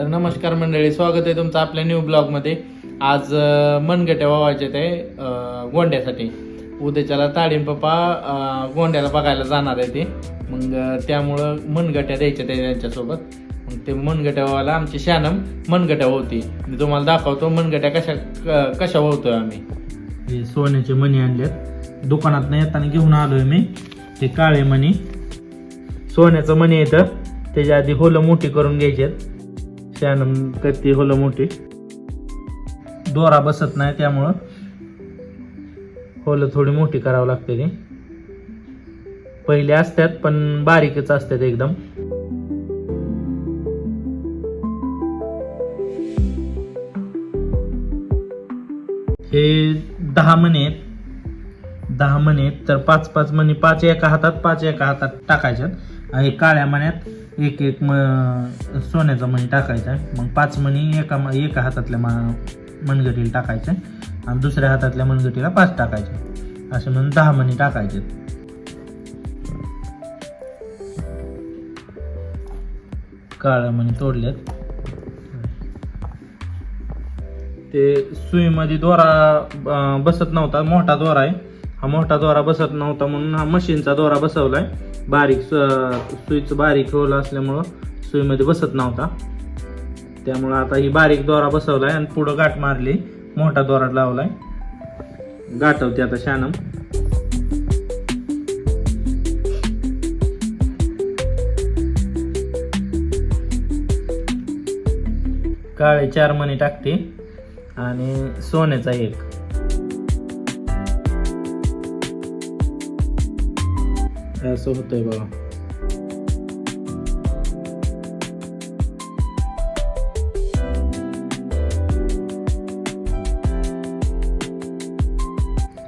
तर नमस्कार मंडळी स्वागत आहे तुमचं आपल्या न्यू ब्लॉगमध्ये आज मनगट्या वावायचे ते गोंड्यासाठी. उद्याच्याला ताडीम पप्पा गोंड्याला बघायला जाणार आहे ते. मग त्यामुळं मनगट्या द्यायच्या ते त्यांच्यासोबत मग ते मनगट्या व्हायला आमची शानम मनगट्या होती. मी तुम्हाला दाखवतो मनगट्या कशा क- कशा होतोय आम्ही. हे सोन्याचे मणी आणलेत. दुकानात येताना घेऊन आलोय मी. ते काळे मणी. सोन्याचं मणी येतं त्याच्या आधी होलं मोठी करून घ्यायचे त्यानंतर ते होलं मोठी. दोरा बसत नाही त्यामुळं. होलं थोडी मोठी करावं लागते ती. पहिले असतात पण बारीकच असतात एकदम. हे दहा मणी आहेत. दहा मणी आहेत तर पाच पाच मणी पाच एका हातात पाच एका हातात टाकायच्यात. आणि काळ्या मण्यात एक एक म सोन्याचा मणी टाकायचा. मग पाच मणी एका म- एका हातातल्या मा मनगटीला टाकायचे. आणि दुसऱ्या हातातल्या मनगटीला पाच टाकायचे. असे म्हणून दहा मणी टाकायचे. काळ्या मणी तोडल्यात. ते सुईमध्ये दोरा बसत नव्हता. मोठा दोरा आहे. हा मोठा दोरा बसत नव्हता म्हणून हा मशीनचा दोरा बसवलाय. बारीक सुईचं बारीक होल असल्यामुळं सुईमध्ये बसत नव्हता. त्यामुळं आता ही बारीक दोरा बसवलाय आणि पुढं गाठ मारली मोठा दोरा लावलाय. गाठवते आता शानम. काळे चार मणी टाकते आणि सोन्याचा एक. असं होतंय बघा.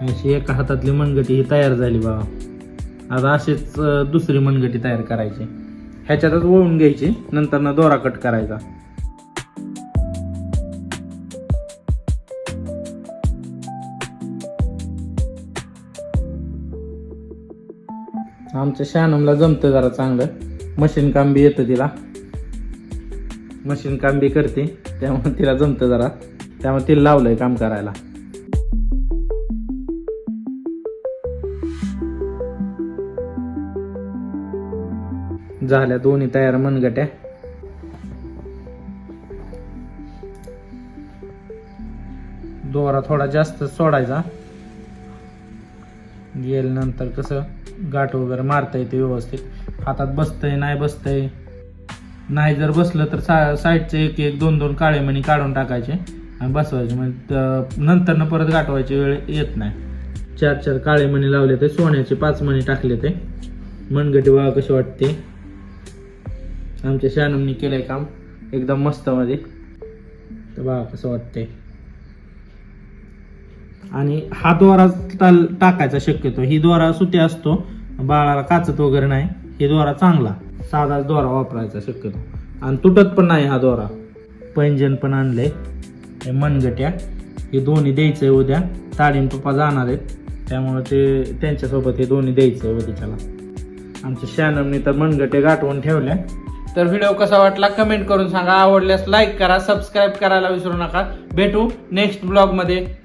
अशी एका हातातली मनगटी ही तयार झाली बाबा आता अशीच दुसरी मनगटी तयार करायची. ह्याच्यातच वळून घ्यायची नंतर ना दोरा कट करायचा. आमच्या शानमला जमतं जरा चांगलं. मशीन काम बी येतं तिला. मशीन काम बी करते त्यामुळे तिला जमतं जरा. त्यामुळे तिला लावलंय काम करायला. झाल्या दोन्ही तयार मनगट्या. दोरा थोडा जास्त सोडायचा. गेल्यानंतर कसं गाठ वगैरे मारता येते व्यवस्थित. हातात बसतंय नाही बसतंय. नाही जर बसलं तर सा साईडचे एक एक दोन दोन काळे मणी काढून टाकायचे आणि बसवायचे. म्हणजे नंतर न परत गाठवायची वेळ येत नाही. चार चार काळे मणी लावले ते सोन्याचे पाच मणी टाकले ते. मनगटी बघा कशी वाटते. आमच्या शानमनी केलंय काम. एकदम मस्त मध्ये. तर बघा कसं वाटतंय. आणि हा दोरा टाल- टाकायचा शक्यतो. ही दोरा सुटी असतो बाळाला काचत वगैरे नाही. हे दोरा चांगला. साधा दोरा वापरायचा शक्यतो. आणि तुटत पण नाही हा दोरा. पैंजण पण आणलंय हे मनगट्या. हे दोन्ही द्यायचं आहे उद्या. ताडीन पप्पा जाणार आहेत. त्यामुळे ते त्यांच्यासोबत हे दोन्ही द्यायचं आहे उद्याच्याला. आमच्या शॅनमने तर मनगटे गाठवून ठेवल्या. तर व्हिडिओ कसा वाटला कमेंट करून सांगा. आवडल्यास लाईक करा सबस्क्राईब करायला विसरू नका. भेटू नेक्स्ट ब्लॉगमध्ये